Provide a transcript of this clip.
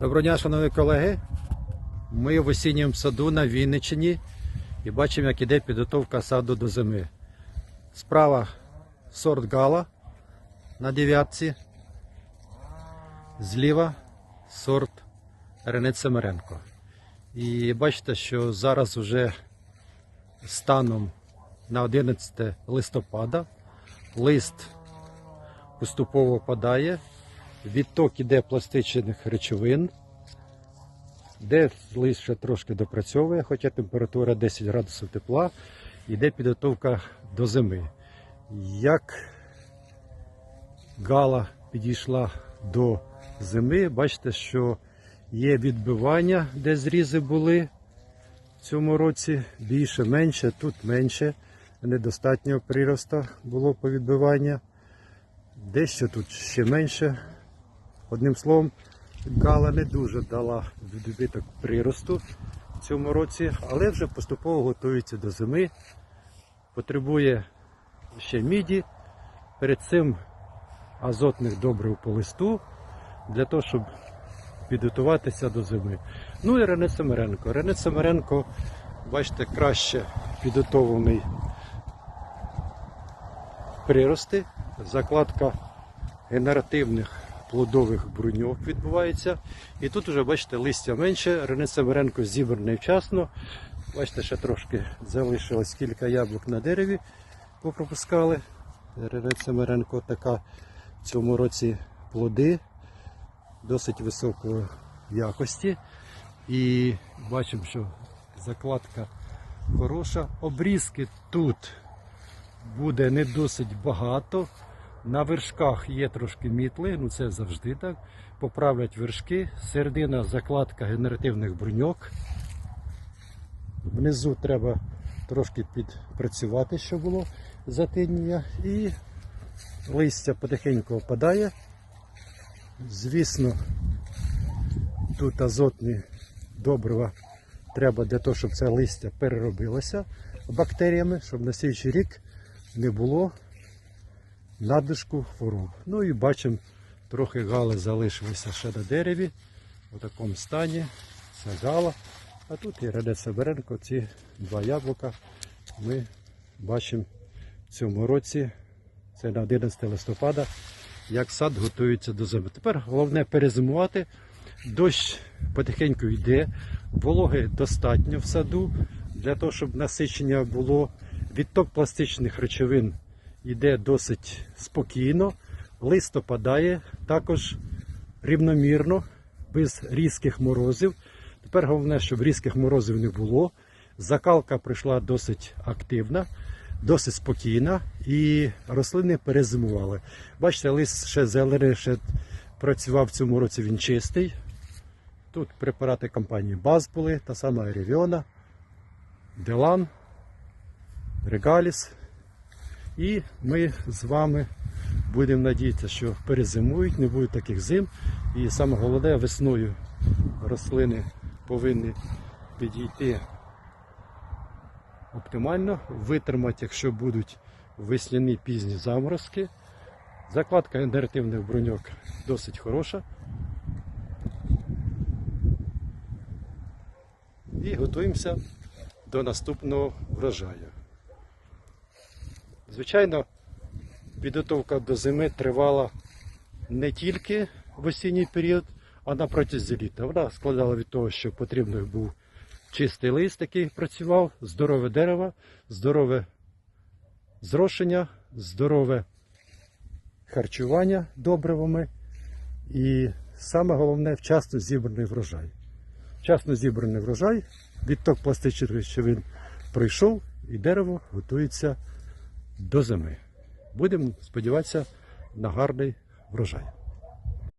Доброго дня, шановні колеги. Ми в осінньому саду на Вінниччині і бачимо, як іде підготовка саду до зими. Справа сорт гала на дев'ятці. Зліва сорт Ренець Семеренко. І бачите, що зараз вже станом на 11 листопада лист поступово падає, відток іде пластичних речовин, де лист ще трошки допрацьовує, хоча температура 10 градусів тепла, йде підготовка до зими. Як гала підійшла до зими, бачите, що є відбивання, де зрізи були в цьому році більше, менше, тут менше. Недостатнього приросту було по відбивання. Дещо тут ще менше. Одним словом, гала не дуже дала відбиток приросту в цьому році, але вже поступово готується до зими. Потребує ще міді. Перед цим азотних добрив по листу для того, щоб підготуватися до зими. Ну і Рене Семеренко. Рене Семеренко, бачите, краще підготовлений прирости, закладка генеративних плодових бруньок відбувається. І тут вже, бачите, листя менше. Рене Семеренко зібраний вчасно. Бачите, ще трошки залишилось кілька яблук на дереві, попропускали. Рене Семеренко така в цьому році плоди досить високої якості. І бачимо, що закладка хороша. Обрізки тут буде не досить багато. На вершках є трошки мітли, ну це завжди так. Поправлять вершки. Середина закладка генеративних бруньок. Внизу треба трошки підпрацювати, щоб було затинення. І листя потихеньку опадає. Звісно, тут азотні добрива треба для того, щоб це листя переробилося бактеріями, щоб на слідчий рік не було надлишку хвороб. Ну і бачимо, трохи гали залишилися ще на дереві. У такому стані. Це гала. А тут і Рене Соберенко, ці два яблука ми бачимо в цьому році. Це на 11 листопада, як сад готується до зими. Тепер головне перезимувати. Дощ потихеньку йде, вологи достатньо в саду для того, щоб насичення було. Відток пластичних речовин йде досить спокійно, лист опадає також рівномірно, без різких морозів. Тепер головне, щоб різких морозів не було. Закалка прийшла досить активна, досить спокійна і рослини перезимували. Бачите, лист ще зелений, ще працював в цьому році він чистий. Тут препарати компанії Баз були, та сама Ревіона, Делан, Регаліс. І ми з вами будемо надіятися, що перезимують, не буде таких зим. І саме головне, весною рослини повинні підійти оптимально, витримати, якщо будуть весняні пізні заморозки. Закладка генеративних броньок досить хороша. І готуємося до наступного врожаю. Звичайно, підготовка до зими тривала не тільки в осінній період, а на протязі літа. Вона складала від того, що потрібно був чистий лист, який працював, здорове дерево, здорове зрошення, здорове харчування добривами і саме головне вчасно зібраний врожай. Вчасно зібраний врожай, відток пластичних речовин пройшов і дерево готується до зими. Будемо сподіватися на гарний врожай.